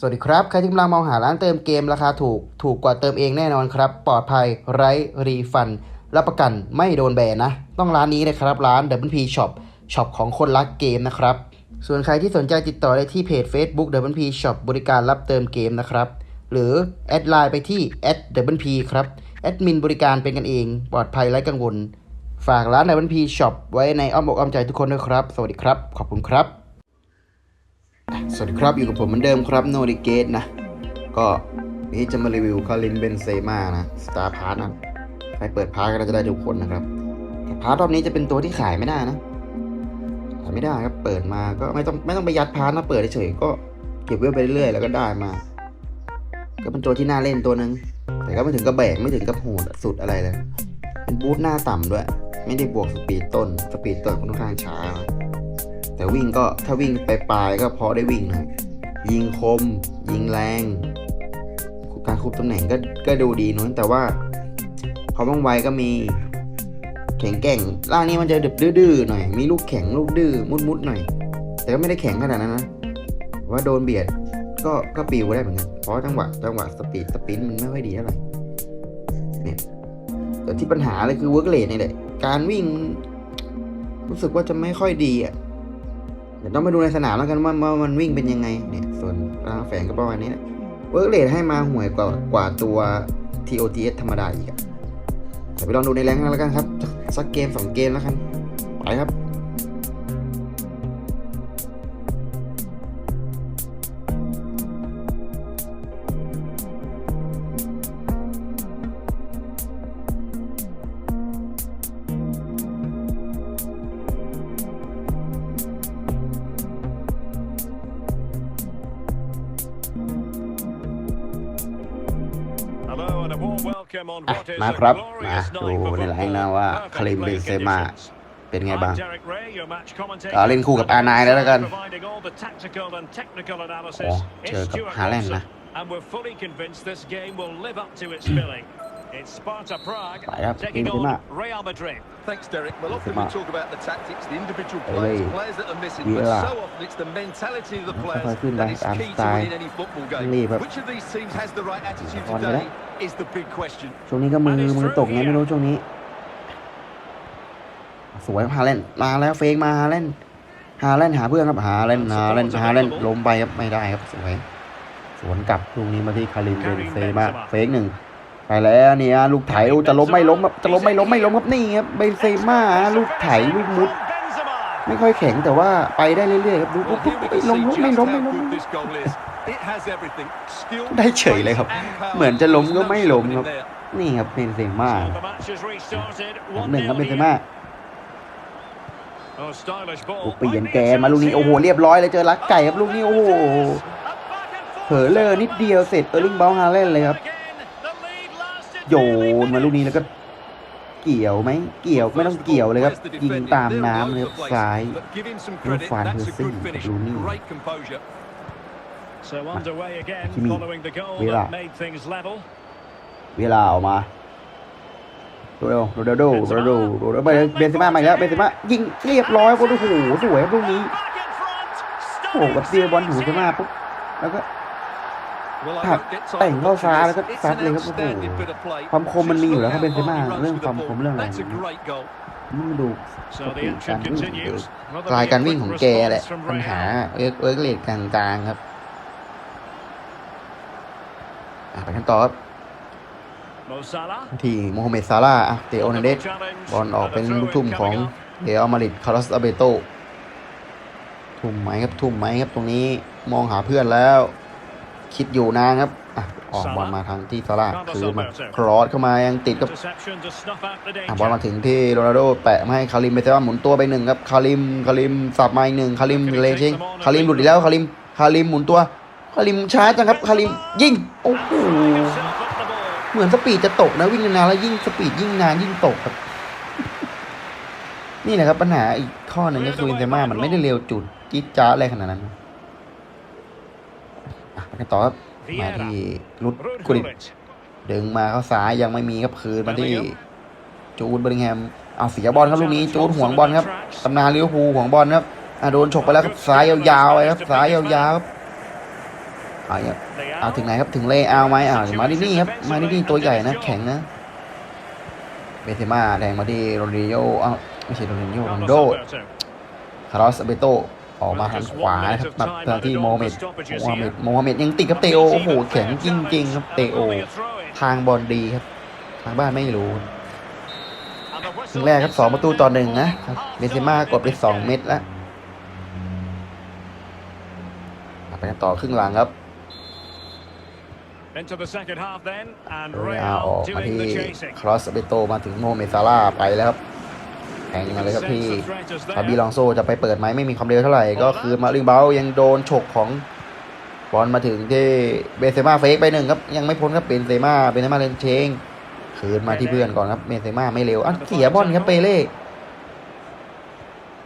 สวัสดีครับ ใครที่กำลังมองหาร้านเติมเกมราคาถูก ถูกกว่าเติมเองแน่นอนครับ ปลอดภัยไร้รีฟัน รับประกันไม่โดนแบนนะ ต้องร้านนี้เลยครับ ร้าน Double P Shop ช็อปของคนรักเกมนะครับ ส่วนใครที่สนใจติดต่อได้ที่เพจ Facebook Double P Shop บริการรับเติมเกมนะครับ หรือแอดไลน์ไปที่ @double p ครับ แอดมินบริการเป็นกันเอง ปลอดภัยไร้กังวล ฝากร้าน Double P Shop ไว้ในอ้อมอกอ้อมใจทุกคนด้วยครับ สวัสดีครับ ขอบคุณครับ สวัสดีครับ อยู่กับผมเหมือนเดิมครับโนดิเกตนะ ก็นี่จะมารีวิวคาริมเบนเซมานะสตาร์พาร์ทนะใครเปิดพาร์ทก็จะได้ทุกคนนะครับแต่พาร์ทรอบนี้จะเป็นตัวที่ขายไม่ได้นะขายไม่ได้ครับเปิดมาก็ไม่ต้องไม่ต้องไปยัดพาร์ทนะเปิดเฉยก็เก็บไว้ไปเรื่อยแล้วก็ได้มา ก็เป็นตัวที่น่าเล่นตัวหนึงแต่ก็ไม่ถึงกับแบกไม่ถึงกับโหดสุดอะไรเลยเป็นบูทหน้าต่ำด้วย ไม่ได้บวกสปีดต้นสปีดต้นค่อนข้างช้านะ แต่วิ่งก็ถ้าวิ่งไปปลายก็พอได้วิ่งนะยิงคม ยิงแรง การคุบตำแหน่งก็ก็ดูดีนู้นแต่ว่าความว่องไวก็มีแข็งแกร่งร่างนี้มันจะดึบดื้อๆหน่อย มีลูกแข็งลูกดื้อมุดๆหน่อย แต่ก็ไม่ได้แข็งขนาดนั้นนะว่าโดนเบียดก็ก็ปิวได้เหมือนกันเพราะจังหวะจังหวะสปีดสปินมันไม่ค่อยดีเท่าไหร่เนี่ยแต่ที่ปัญหาเลยคือเวิร์กเลนนี่แหละการวิ่ง รู้สึกว่าจะไม่ค่อยดีอะ เดี๋ยวต้องไปดูในสนามแล้วกันว่าว่ามันวิ่งเป็นยังไงเนี่ยส่วนรางแฝงก็ประมาณนี้นะเวิร์กเลทให้มาห่วยกว่ากว่าตัว TOTS ธรรมดาอีกอะเดี๋ยวไปลองดูในแรงค์กันแล้วกันครับสักสักเกมสองเกมแล้วกันไปครับ อะมามาคครัรับบมามาดูดูในในไลไลน์น์นะนะว่าว่าคาคาริริมมเบเบนนเซเซม่ามาเป็เป็นนไงไงบ้าบ้างงอ่าอ่าเล่เล่นนคู่คู่กักับบอาอาร์ไนนายน์แล้แล้ววกักันนโอ้เจอกับฮาแลนด์นะ It's Sparta Prague ไปครับ taking เบนเซม่า on Real Madrid. Thanks, Derek. Well, often Benzema. we talk about the tactics, the individual Hey, players, hey. players that are missing, Vieira. but so often it's the mentality of the players ค่อยๆขึ้นไป that is ตาม key สไต to ล์ winning any football รีบ game. ครับ Which of these teams has the right attitude บอลไปแล้ว today is the big question. ช่วงนี้ก็มือมือตกไงไม่รู้ช่วงนี้ สวยฮาแลนด์มาแล้วเฟกมาฮาแลนด์ฮาแลนด์หาเพื่อนครับฮาแลนด์ฮาแลนด์ฮาแลนด์ล้มไปครับไม่ได้ครับสวยสวนกลับลูกนี้มาที่คาริมเบนเซมาเฟกหนึ่ง ไปแล้วเนี่ยลูกไถโอ้จะล้มไม่ล้มครับจะล้มไม่ล้มไม่ล้มครับนี่ครับเบนเซม่าลูกไถลูกมุด Benzema. ไม่ค่อยแข็งแต่ว่าไปได้เรื่อยๆครับดู Well, ปุ๊บ here we ไม่ can ล้ม see ไม่ just ล้มไม่ how ล้ม good this goal is. It has everything. Skill, ได้เฉยเลยครับ pace and power. เหมือนจะล้มก็ไม่ล้มครับ There's no stopping him there. นี่ครับเบนเซม่า So the match has restarted. หนึ่งครับ1-0เบนเซ here. ม่า Oh, stylish ball. โอ้เปลี่ยนแกนมาลูกนี้โอ้โหเรียบร้อยเลยเจอลักไก่ครับลูกนี้โอ้โหเผลอเลอนิดเดียวเสร็จเออร์ลิงเบลฮาเลนเลยครับ โยนมาลูกนี้แล้วก็เกี่ยวไหมเกี่ยวไม่ต้องเกี่ยวเลยครับ Where's the ยิง defending? ตาม They're น้ำ all เลย over ครับ the place. ซ้าย But give him some Real credit. fine That's a Hussein, good finish. Rooney. Great composure. So underway again Hakimi. following the goal Villa. that made things level. เวลาออกมาโดเดโดเดโดโดเดโดโดเดโดไปเบนเซม่ามาอีกแล้วเบนเซม่ายิงเรียบร้อยโอ้โหสวยครับลูกนี้ Back in front. โอ้โหแบบเดียวบอลหูเซม่าปุ๊บแล้วก็ Well, I Thật, won't get tired tẩy of ngôi watching phá this. nó rất It's phát an lên gấp cái outstanding cổ. bit of play. ความคมมันมีอยู่แล้วครับ Just เบน look เซม่า how hard he เรื่อง runs ความ with ค the ม ball. เรื่องอะไร That's a great goal. นี่มาดู So ส the ปีดการ action วิ่ง continues. Another กลายการวิ่ง quick ของแกแหละ response from ปัญหา Real. เอิร์กเอิร์กเลดกลางๆครับอะไปกันต่อครับ Mo Salah. ที่โมฮัมเหม็ดซาร่าห์อะเตโอนาเดส Challenge. บอลออกเป็น And a ลูก throw-in ทุ่มของ coming up. เดอัลมาริดคาร์ลอสอาเบโตทุ่มไหมครับทุ่มไหมครับตรงนี้มองหาเพื่อนแล้ว คิดอยู่นานครับอะออกบอลมาทางที่ซาร่าห์คืนมาครอสเข้ามายังติดกับ Interception to snuff out the อะบอลมา danger. ถึงที่โรนัลโดแปะมาให้คาริมไปแต่ว่าหมุนตัวไปหนึ่งครับคาริมคาริมสับมาอีกหนึ่งคาริมเลชิงคาริมหลุดอีกแล้วคาริมคาริมหมุนตัวคาริมช้าจังครับคาริมยิงโอ้โห Himself up the ball. เหมือนสปีดจะตกนะวิ่งนานๆแล้วยิ่งสปีดยิ่งนานยิ่งตกครับ นี่แหละครับปัญหาอีกข้อหนึ่งก็คือเบนเซม่ามันไม่ได้เร็วจุดจิ๊ดจ้าดอะไรขนาดนั้น อะไปกันต่อครับมาที่รุดกุดิต Rudkovic. ดึงมาเข้าซ้ายยังไม่มีครับคืนมาที่จูดเบอร์ลิงแฮมเอาเสียบอลครับลูกนี้จูดห่วงบอลครับตำนานลิเวอร์พูลห่วงบอลครับอะโดนฉกไปแล้วครับซ้ายยาวๆไปครับซ้ายยาวๆครับเอาอย่างเงี้ย Leao. เอาถึงไหนครับถึงเลเอาไหมอ่ามาที่นี่ครับมาที่นี่ตัวใหญ่นะ แข็งนะเบเซม่าแดงมาที่โรนัลโยอ้าวไม่ใช่โรนัลโยโรนัล Carlos โด Alberto. คาร์ลอสเบโต ออกมาทางขวานะครับมาทางที่โมฮัมเหม็ดโมฮัมเหม็ดโมฮัมเหม็ดยังติดกับเตโอโอ้โหแข็งจริง ๆ ครับเตโอทางบอลดีครับ ทางบ้านไม่รู้ครึ่งแรกครับสองประตูต่อหนึ่งนะเบนเซม่ากดไปสองเม็ดแล้วไปกันต่อครึ่งหลังครับ Into the second half then, and เรอาอ Real อกมา doing ที่ the chasing. ครอสเบโตมาถึงโมเมซาร่าห์ไปแล้วครับ แทงมาเลยครับที่ Sense the threat is ฟาบี there. ลองโซจะไปเปิดไหมไม่มีความเร็วเท่าไหร่ ก็คือมาลิงเบายังโดนฉกของบอลมาถึงที่เบนเซม่าเฟกไปหนึ่งครับ ยังไม่พ้นครับเบนเซม่าเบนเซม่าเลนเชงคืนมาที่เพื่อนก่อนครับเบนเซม่าไม่เร็วอันเสียบอลครับเปเล่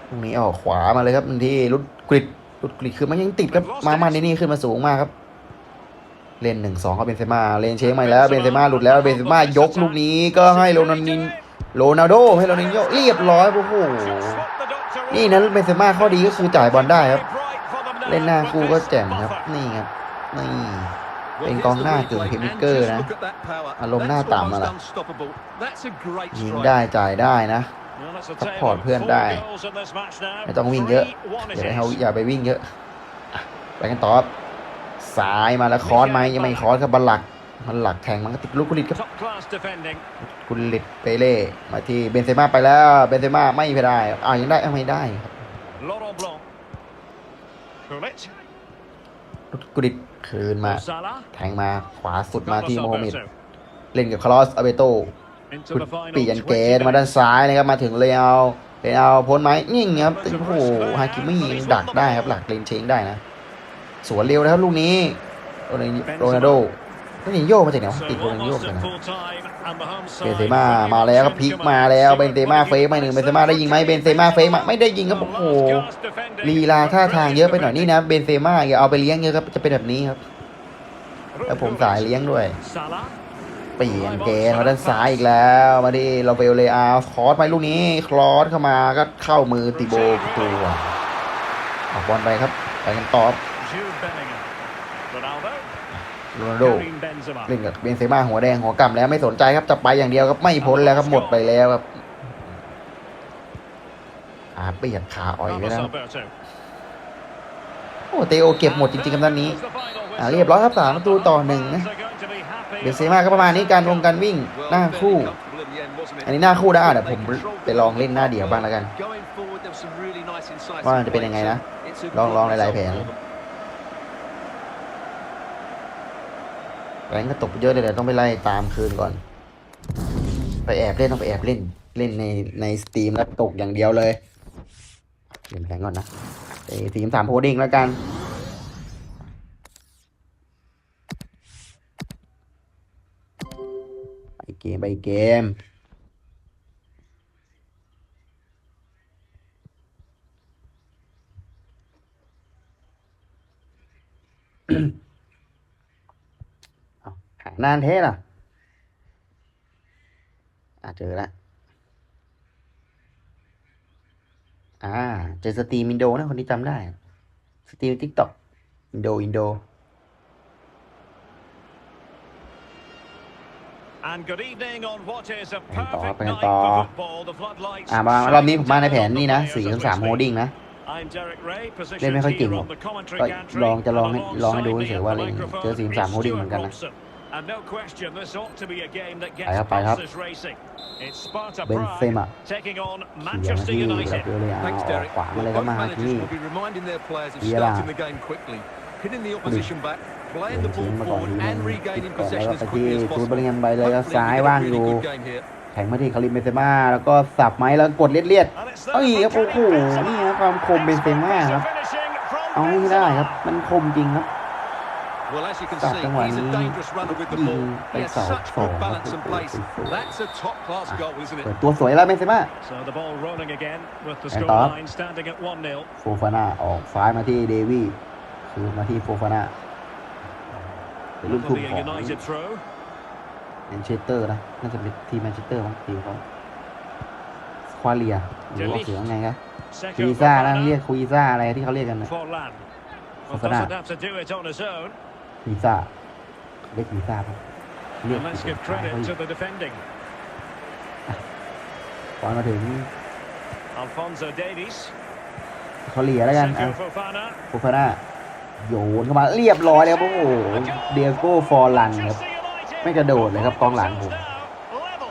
ตรงนี้ออกขวามาเลยครับที่รุดกริดรุดกริดคือมันยังติดครับมามันนี่นี่ขึ้นมาสูงมากครับเล่นหนึ่งสองเขาเบนเซม่าเลนเชงมาแล้วเบนเซม่าหลุดแล้วเบนเซม่ายกลูกนี้ก็ให้โรนัลดิน โรนัลโดให้โรนัลดินโยเรียบร้อยโอ้โหนี่นะเบนเซม่าข้อดีก็คือจ่ายบอลได้ครับ เล่นหน้าคู่ก็แจ่มครับ นี่ครับนี่เป็นกองหน้ากึ่งเพมคเกอร์นะ อารมณ์หน้าต่ำอะล่ะยิงได้จ่ายได้นะซัพพอร์ตเพื่อนได้ ไม่ต้องวิ่งเยอะอย่าไปเขาอย่าไปวิ่งเยอะ ไปกันต่อครับซ้ายมาแล้วคอร์สไหมยังไม่คอร์สครับบัลหลัก บัลลักแทงมันก็ติดลูกกุลิตครับ Top class defending. กุลิตเปเล่มาที่เบนเซม่าไปแล้วเบนเซม่าไม่ได้อ้าวยังได้อ้าวไม่ได้ครับ Laurent Blanc. Gullit. ลูกกุลิตคืนมา Salah. แทงมาขวาสุดมา Carlos ที่โมฮัมเหม็ด Alberto. เล่นกับคาร์ลอสอาเบโต Into คุณ the final ปียันเกต20มาด้านซ้ายนะครับมาถึงเลยเอาเลยเอาพ้นไหมนี่ไงครับโอ้โหฮากิมิยังดักได้ครับหลักเลนเชงได้นะสวนเร็วนะครับลูกนี้โรนัลโรนัลโดโร นัลโยมาจากไหนวะ So ติดโรนัลโย almost มาจาก at ไหน full time, and the home เบน side เซม่ามาแล้วครับพลิกมาแล้วเบนเซม่าเฟกมาหนึ่งเบนเซม่าได้ยิงไหมเบนเซม่าเฟกมาไม่ได้ยิงครับโอ้โหลีลาท่าทางเยอะไปหน่อยนี่นะเบนเซม่าอย่าเอาไปเลี้ยงเยอะครับจะเป็นแบบนี้ครับแล้วผมสายเลี้ยงด้วย Salah. เปลี่ยนเกมมาด้านซ้ายอีกแล้วมาดิเราเบลเลยอาคอร์สไปลูกนี้คลอสเข้ามาก็เข้ามือติโบตัวออกบอลไปครับไปกันต่อ Jude Bellingham. Ronaldo. โรนัลโดเล่นกับเบนเซม่าหัวแดงหัวกำแล้วไม่สนใจครับจะไปอย่างเดียวครับไม่พ้นแล้วครับหมดไปแล้วครับขาเปียกขาอ่อยไปแล้วโอ้เตโอเก็บหมดจริงๆครับด้านนี้อ่าเรียบร้อยครับสามประตูต่อหนึ่งนะเบนเซม่าก็ประมาณนี้การลงการวิ่งหน้าคู่ อันนี้หน้าคู่ได้อะเดี๋ยวผมไปลองเล่นหน้าเดี่ยวบ้างแล้วกัน ว่าจะเป็นยังไงนะ ลองลองหลายๆแผน แรงก็ตกเยอะเลยเดี๋ยวต้องไปไล่ตามคืนก่อน ไปแอบเล่นต้องไปแอบเล่น เล่นในในสตรีมแล้วตกอย่างเดียวเลยเปลี่ยนแผนก่อนนะไอทีมสามโพดิ้งแล้วกันไปเกมไปเกมอาหา นานเท่ล่ะอะเจอละอ่าเจอสตรีมอินโดนะคนที่จำได้ สตรีมทิกตอกอินโดอินโด And good evening on what is a ไปต่อ perfect ไปกัน night ต่อ for football. The floodlights อ่ามารอบนี้ผมมาในแผนนี่นะสี่ถึงสามโฮดดิ้งนะ I'm Derek Ray, เล่นไม่ค่อย positioned เก่ง here หรอก on the commentary ก็ gantry. ลองจะลองให้ and ลองให้ดู alongside เฉ me ย at ๆว่า the เล่น microphone เจอสี่ is สามโฮดดิ้งเหมือน Stuart กันนะ Robson. And no question, this ought to be a game that ไป gets ครับไปครับ pulses racing. It's Sparta เบนเซ Prague ม่า taking on เขี่ยมา Manchester ที่เรา United. เจอเลยอะ Thanks, ออก Derek. ขวามาเลย Well, ก็ both มา managers ที่ will be reminding their players of Vieira. starting the game quickly, pinning the opposition back, เดิ playing น the ทิ้ง ball มาก่อน forward ทีนึง and ติด regaining ก่อนแล้ว possession ก็ as ไป quickly ที่ as จูด possible. บริงไปเลยก็ Hopefully ซ้าย we get a ว่างอ really ยู่ good game here. แข่งมาที่คาริมเบนเซม่าแล้วก็สับไหมแล้วกดเลียดเลียด And it's เอ้ย there ครับ for โอ้โห Karim Benzema. นี่นะความคมเบนเซม่าครับ Finishing from เอาไม่ได้ครับ มันคมจริงครับ Well, as you can ตัด see, จังหวะ he's นี้ a dangerous runner with the ยิง ball. ไป He has เสา such สอง good ครับ balance and pace. สวย That's a top-class goal, isn't เปิ it? ดตัวสวยแล้วเบนเซม่า So the ball rolling again with the And off. scoreline standing at 1-0. โฟฟาน่าออกซ้ายมาที่เดวี่คืนมาที่โฟฟาน่าเป็นลูก That'll ทุ่ม be ข a อง United throw. แมนเชสเตอร์นะน่าจะเป็นทีมแมนเชสเตอร์มั้งทีมเขาคควาเลียหรือว่าเสียงไงครับ Seko คุยซ่านะ Fofana. เรียกคุยซ่าอะไรที่เขาเรียกกันนะ Forlan. Well, Fofana. doesn't have to do it on his own. คุยซ่าเรียกคุยซ่าปะเรียก And let's give credit to the defending. ก่อนมาถึง Alfonso Davies. เขาเลียแล้วกัน Seko อะ Fofana. โฟฟาน่าโยนเข้ามาเรียบร้อยเลยครับโอ้โหเดียโก้ฟอร์ลันครับ Manchester United ไม่กระโดดเลยครับกองหลังผม now level.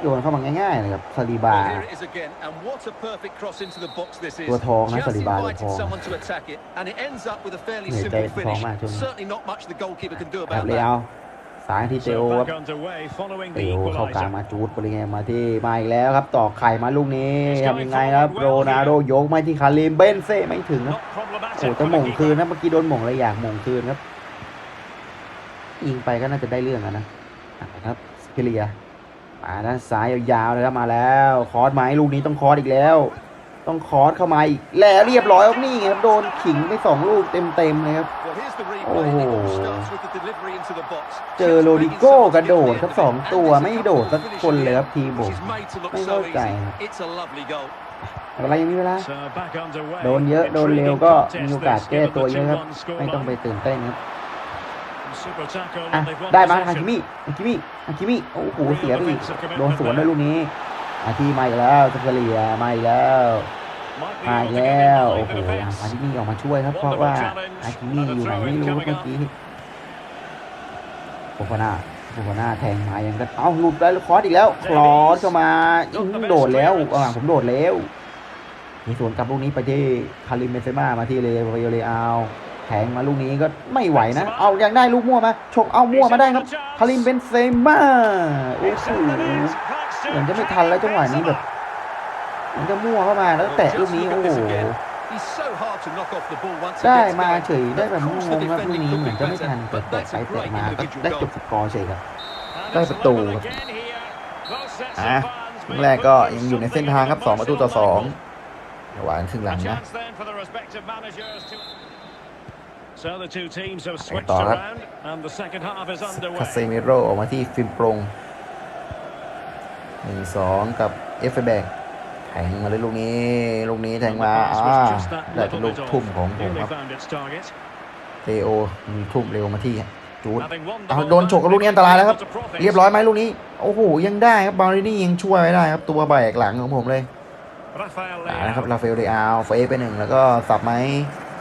โยนเข้ามาง่ายๆเลยครับซาลิบา Well, here it is again, and what a perfect cross into the box this is. ตัวทองนะ Just ซาลิบาตัว invited ทอง someone to attack it, and it ends up with a fairly เหนื่อยใจ simple ทอง finish. มากช่วงนี้ Certainly not much the goalkeeper can do แอบ about เลย that. เอาสายที่เตโอ So ครับ back underway following เต the โอเข้ากลาง equaliser. มาจูดไปเลยไงมาที่มาอีกแล้วครับต่อไข่มาลูกนี้ทำยังไงครับโรนัลโดยกมาที่คาริมเบนเซ่ไม่ถึงครับ Not problematic โอ้ for จะ the หม่ง keeper. คืนนะเมื่อกี้โดนหม่งเลยอยากหม่งคืนครับยิงไปก็น่าจะได้เรื่องอะนะอะครับสเปเรีย มาด้านซ้ายยาวๆเลยครับมาแล้ว คอร์สไหมลูกนี้ต้องคอร์สอีกแล้ว ต้องคอร์สเข้ามาอีกแล้วเรียบร้อยครับนี่ครับโดนขิงไปสองลูกเต็มๆเลยครับ Well, here's the replay. Oh. It all starts with the delivery into the box. เจอโรดิโก้กระโดดครับสองตัวไม่โดดสักคนเลยครับทีมผมไม่เข้าใจอะไรยังมีเวลาโดนเยอะโดนเร็วก็มีโอกาสแก้ตัวเยอะครับไม่ต้องไปตื่นเต้นครับ อะ and they've won ได้มา possession. ฮาคิมิฮาคิมิฮาคิมิโอ้โหเสียไปอีกโดนสวนด้วยลูกนี้อาทีมาอีกแล้วจักรเลียมาอีกแล้ว Might be มา able อีก to get แล้ว in โอ้ behind โห the defence. อาทินี่ออกมาช่วยครับ เพราะว่าอาทินี่อยู่ไหนไม่รู้ครับเมื่อกี้โฟฟาน่าโฟฟาน่าแทงมายังก็เอ้าหลุดแล้วคอสอีกแล้วคลอสเข้ามาอื้อหือโดดแล้วอ่าผมโดดแล้วมีสวนกลับลูกนี้ไปที่คาริมเบนเซม่ามาที่เลเวเลอาแทงมาลูกนี้ก็ไม่ไหวนะ เอายังได้ลูกมั่วมาฉกเอามั่วมาได้ครับคาริมเบนเซม่าโอ้ It's โห in the net, thanks to เหมือนจะไม่ทันแล้วจังหวะนี้แบบมันจะมั่วเข้ามาแล้วแตะลูกนี้โอ้โห He's so hard to knock off the ball once he ได้ gets มา going. เฉยได้แบบง Of course, ง the ๆครับลูก defending นี้ could เหมื be อนจะไม่ทัน better, แต่ but แตะ that's ไป a แตะ great มาก็ individual ได้จ goal. บสกอร์เฉยครับ And ได้ประตู level again here. Both sets of อะ fans ครึ่ being งแรกก็ put ยัง through อยู่ในเส้นทางครับ 2 ประตูต่อ2หวานครึ่งหลั A งนะ chance then for the respective managers to So the two teams have switched ต่อครับ around and the second half is คาเซ underway. มิโรออกมาที่ฟิล์มโปรงหนึ่งสองกับเอฟเฟแบกแทงมาเลยลูกนี้ ลูกนี้แทง And the มา pass อ่า was just that ได้เป็น little ลูก bit ทุ่ม off. ของผม Nearly ครับ found its target. เทโอมีทุ่มเร็วมาที่จูด Having won the เอา ball โดนฉกกับลูกนี้อันตรายแล้วครับ able to profit. เรียบร้อยไหมลูกนี้ โอ้โห ยังได้ครับบารินี่ยังช่วยไว้ได้ครับตัวแบกหลังของผมเลย Rafael อ่า Leao. นะครับ ราฟาเอลเดอาเฟไปหนึ่งแล้วก็สับไหม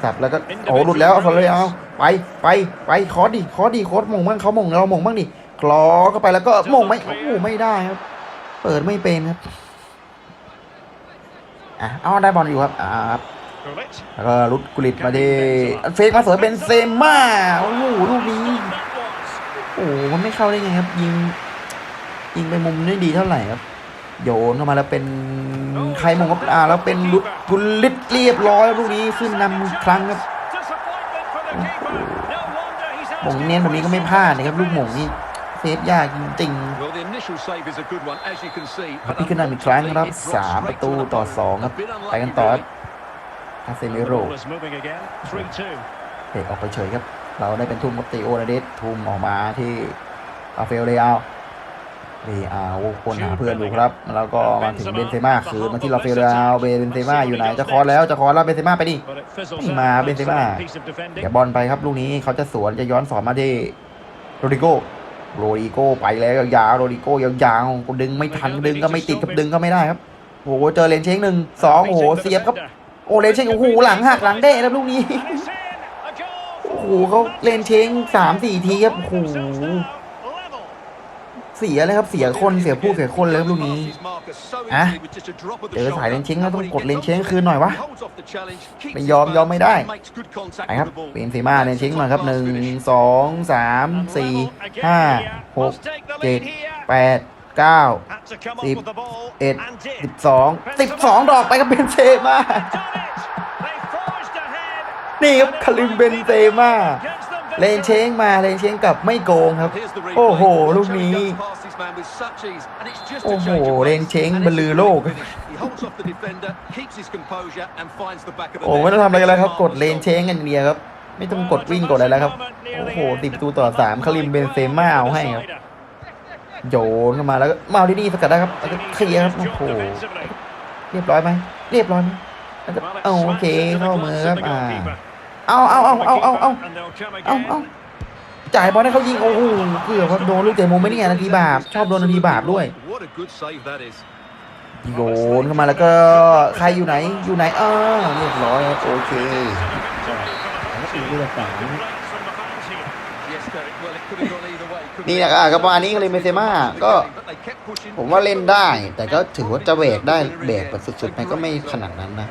สับแล้วก็โอ้หลุดแล้วฟาเรลไปไปไปคอร์สดิคอร์สดิคอร์สมงบ้างเขามงเรามงบ้างดิคลอเข้าไปแล้วก็มงไม่โอ้โหไม่ได้ครับ เปิดไม่เป็นครับอะเอาได้บอลอยู่ครับอ่าครับ Gullit. แล้วก็รุดกุลิตมาที่เฟกมาสวยเป็นเซม่าโอ้โหลูกนี้ That was. โอ้โหมันไม่เข้าได้ไงครับ ยิงยิงไปมุมไม่ดีเท่าไหร่ครับ โยนเข้ามาแล้วเป็น ใครมงครับอ่าแล้วเป็นรุดกุลิตเรียบร้อยลูกนี้ขึ้นนำอีกครั้งครับ Disappointment for the keeper. No wonder he's หมงเน้นแบบนี้ก็ไม่พลาดนะครับลูกหมงนี่เซฟยากจริง Well, the initial save is a good one, as you can see. ๆครับ but พี่ขึ้นนำอีกครั้งครับ unfortunately, it drops สาม straight ประตู to the ต่อ post. สองครับ A bit ไปกัน unlucky, ต่อ really. คาเซ And มิ the โร ball is moving again. 3-2. เตะออกไปเฉยครับ เราได้เป็นทุ่มกับติโอนาเดสทุ่มออกมาที่อาเฟลเรอัล เรอัลคนหาเพื่อนอยู่ครับ แล้วก็มาถึงเบนเซม่าคืนมาที่ลาเฟลเรอัลเบนเซม่าอยู่ไหนจะคอร์สแล้วจะคอร์สแล้วเบนเซม่าไปดิ But it fizzles Hey, out. ma, Looks Benzema. like a piece of defending. เดี๋ยวบอลไปครับลูกนี้เขาจะสวนจะย้อนสอนมาที่โรดิโกโรดิโกไปแล้วยาวๆโรดิโกยาวๆก็ดึงไม่ทันดึงก็ไม่ติดกับดึงก็ไม่ได้ครับโอ้โหเจอเลนเชงหนึ่งสองโอ้โห Beating the เสียบครับ defender. โอ้เลนเชงโอ้โหหลังหักหลังเด้ครับลูกนี้ And it's in. A goal โอ้ for โหเขาเลนเชงสามสี่ทีครับโอ้โห themselves now. Level. เสียเลยครับเสียคนเสียผู้เสียคนเลยครับลูกนี้อะเจอสายเลนเชงแล้วต้องกดเลนเชงคืนหน่อยวะไม่ยอมยอมไม่ได้ไปครับเป็นซีมาเลนเชงมาครับหนึ่งสองสามสี่ห้าหกเจ็ดแปดเก้า Had to come up Sip. with the ball เอ็ด and did. สิบสองสิบสองดอกไปกับเบนเซม่า Done it. They forged ahead. นี่ครับคาริมเบนเซม่า Gives them เลนเชงมาเลนเชงกลับไม่โกงครับ โอ้โอ้โหโหลูลูกกนี้นี้ โอ้โอ้โหโหเรเรนนเชเชงงบบรรรรลืลืออโลโลกกโอ้ไม่ต้องทำอะไรกันแล้วครับ กดเลนเชงกันเดียวครับ ไม่ต้องกดวิ่งกดอะไรแล้วครับ โอ้โหติดประตูต่อสามคาริมเบนเซม่าเอาให้ครับ โยนเข้ามาแล้วก็มาเอาดีๆสกัดได้ครับแล้วก็เคลียร์ครับ โอ้โห เรียบร้อยไหมเรียบร้อยไหมแล้วก็ Well, it เอาโอ slides เค into the เข้ามือ gloves ครั of บ the อ่า goalkeeper. เอาเอาเอาเอาเอาเอา And they'll come เอา again. เอาจ่ายบอลให้เขายิงโอ้โหเกือบครับโดนลูกเตะมุมไม่เนี่ยนาทีบาปชอบโดนนาทีบาปด้วย What a good save that is. โยนเข้ามาแล้วก็ใครอยู่ไหนอยู่ไหนเออเรียบร้อยครับโอเค Coming to the comebacks from the fans here. Yes, Derek. Well, it could have gone either way. couldn't นี่ it? แหละอะก็ประมาณนี้ก็เลยเมเซม่าก็ But they kept pushing. ผมว่าเล่นได้ แต่ก็ถือว่าจะแบกได้แบกแบบสุดๆไปก็ไม่ขนาดนั้นนะ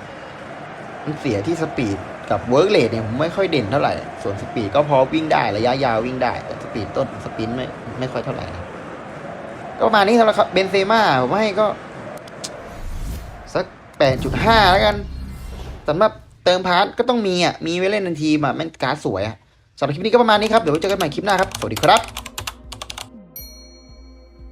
มันเสียที่สปีด กับเวิร์กเลดเนี่ยผมไม่ค่อยเด่นเท่าไหร่ ส่วนสปีดก็พอวิ่งได้ระยะยาววิ่งได้ แต่สปีดต้นสปินไม่ไม่ค่อยเท่าไหร่นะก็ประมาณนี้สำหรับเบนเซม่าผมให้ก็ สักแปดจุดห้าแล้วกันสำหรับเติมพาร์ทก็ต้องมีอะ มีไว้เล่นในทีมอะแม่งการ์ดสวยอะสำหรับคลิปนี้ก็ประมาณนี้ครับ เดี๋ยวไว้เจอกันใหม่คลิปหน้าครับ สวัสดีครับ